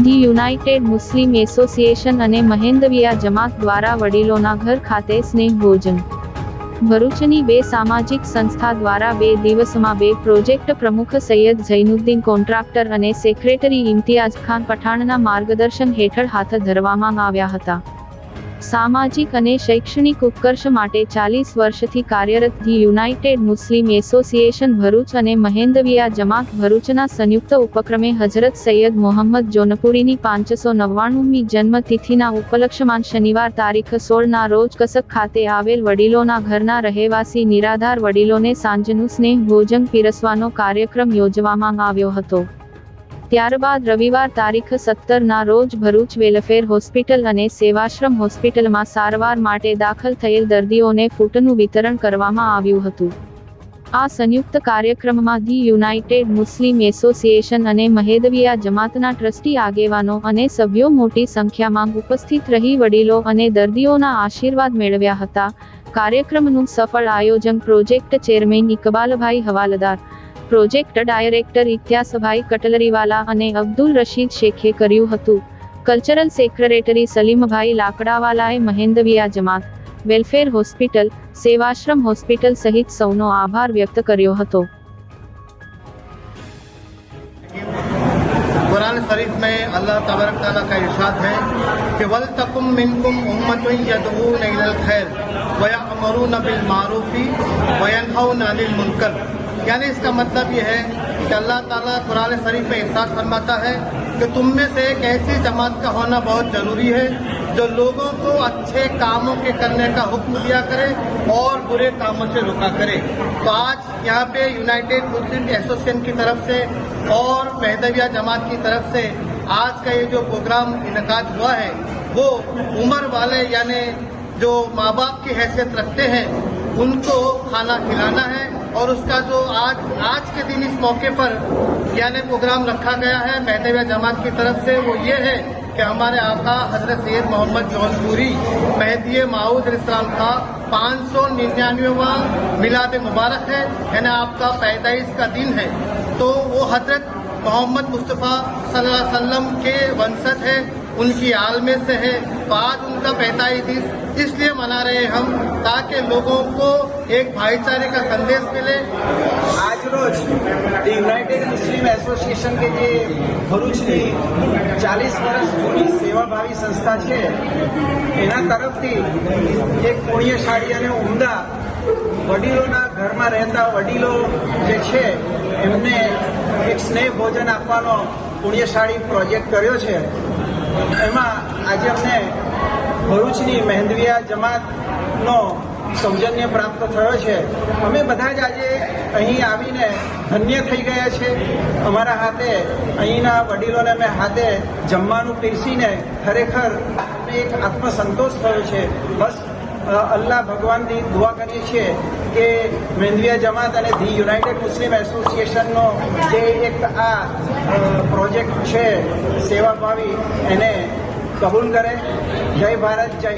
The United Muslim association અને મહેન્દવિયા જમાત દ્વારા વડીલોના ઘર ખાતે સ્નેહ ભોજન ભરૂચની બે સામાજિક સંસ્થા દ્વારા બે દિવસમાં બે પ્રોજેક્ટ પ્રમુખ સૈયદ જૈનુદ્દીન કોન્ટ્રાક્ટર અને સેક્રેટરી ઇમ્તિયાઝ ખાન પઠાણના માર્ગદર્શન હેઠળ હાથ ધરવામાં આવ્યા હતા. સામાજિક અને શૈક્ષણિક ઉત્કર્ષ માટે ચાલીસ વર્ષથી કાર્યરત the United Muslim Association Bharuch અને મહેન્દવિયા જમાત ભરૂચના સંયુક્ત ઉપક્રમે હજરત સૈયદ મોહમ્મદ જોનપુરીની પાંચસો નવ્વાણુંમી જન્મતિથિના ઉપલક્ષમાં શનિવાર તારીખ સોળના રોજ કસક ખાતે આવેલ વડીલોના ઘરના રહેવાસી નિરાધાર વડીલોને સાંજનું સ્નેહ ભોજન પીરસવાનો કાર્યક્રમ યોજવામાં આવ્યો હતો. ત્યારબાદ રવિવાર તારીખ સત્તરના રોજ ભરૂચ વેલફેર હોસ્પિટલ અને સેવાશ્રમ હોસ્પિટલમાં સારવાર માટે દાખલ થયેલ દર્દીઓને ફૂટનું વિતરણ કરવામાં આવ્યું હતું. આ સંયુક્ત કાર્યક્રમમાં ધી યુનાઇટેડ મુસ્લિમ એસોસિએશન અને મહેદવિયા જમાતના ટ્રસ્ટી આગેવાનો અને સભ્યો મોટી સંખ્યામાં ઉપસ્થિત રહી વડીલો અને દર્દીઓના આશીર્વાદ મેળવ્યા હતા. કાર્યક્રમનું સફળ આયોજન પ્રોજેક્ટ ચેરમેન ઇકબાલભાઈ હવાલદાર પ્રોજેક્ટ ડાયરેક્ટર ઇતિહાસભાઈ કટલરીવાલા અને અબ્દુલ રશીદ શેખે કર્યું હતું cultural secretary સલીમભાઈ લાકડાવાલાએ Mahendavia Jamat welfare hospital Sevashram hospital સહિત સૌનો આભાર વ્યક્ત કર્યો હતો कुरान शरीफ में अल्लाह तबारक ताला का इरशाद है कि वल तकुम मिनकुम उम्मतुन यदऊन इलल खैर व यअमरून बिल मारूफी व यनहौन अनिल मुनकर यानी इसका मतलब यह है कि अल्लाह ताला कुरान शरीफ में इरशाद फरमाता है कि तुम में से एक ऐसी जमात का होना बहुत ज़रूरी है जो लोगों को अच्छे कामों के करने का हुक्म दिया करे और बुरे कामों से रुका करे। तो आज यहाँ पे यूनाइटेड मुस्लिम एसोसिएशन की तरफ़ से और महदविया जमात की तरफ़ से आज का ये जो प्रोग्राम इनका हुआ है, वो उम्र वाले यानी जो माँ बाप की हैसियत रखते हैं, उनको खाना खिलाना है और उसका जो आज आज के दिन इस मौके पर यानी प्रोग्राम रखा गया है महदविया जमात की तरफ़ से वो ये है कि हमारे आका हज़रत सैयद मोहम्मद जौनपुरी, महदी माऊद इस्लाम का पाँच सौ निन्यानवेवा मिलाद मुबारक है, यानी आपका पैदाइश का दिन है। तो वो हज़रत मोहम्मद मुस्तफ़ा सल्लल्लाहु अलैहि वसल्लम के वंशज है उनकी आल में से है तो आज उनका पैदाइश दिन इसलिए मना रहे हैं हम ताकि लोगों को एक भाईचारे का संदेश मिले આજરોજ ધી યુનાઇટેડ મુસ્લિમ એસોસિએશન કે જે ભરૂચની ચાલીસ વર્ષ જૂની સેવાભાવી સંસ્થા છે એના તરફથી એક પુણ્યશાળી અને ઉમદા વડીલોના ઘરમાં રહેતા વડીલો જે છે એમને એક સ્નેહ ભોજન આપવાનો પુણ્યશાળી પ્રોજેક્ટ કર્યો છે એમાં આજે અમને ભરૂચની મહેન્દવિયા જમાતનો સૌજન્ય પ્રાપ્ત થયો છે. અમે બધા જ આજે અહીં આવીને ધન્ય થઈ ગયા છે. અમારા હાથે અહીંના વડીલોને અમે હાથે જમવાનું પીરસીને ખરેખર એક આત્મસંતોષ થયો છે. બસ અલ્લાહ ભગવાનની દુઆ કરીએ છીએ. કે મેંદવિયા જમાત અને ધી યુનાઇટેડ મુસ્લિમ એસોસિએશનનો જે એક આ પ્રોજેક્ટ છે સેવાભાવી એને કબૂલ કરે. જય ભારત, જય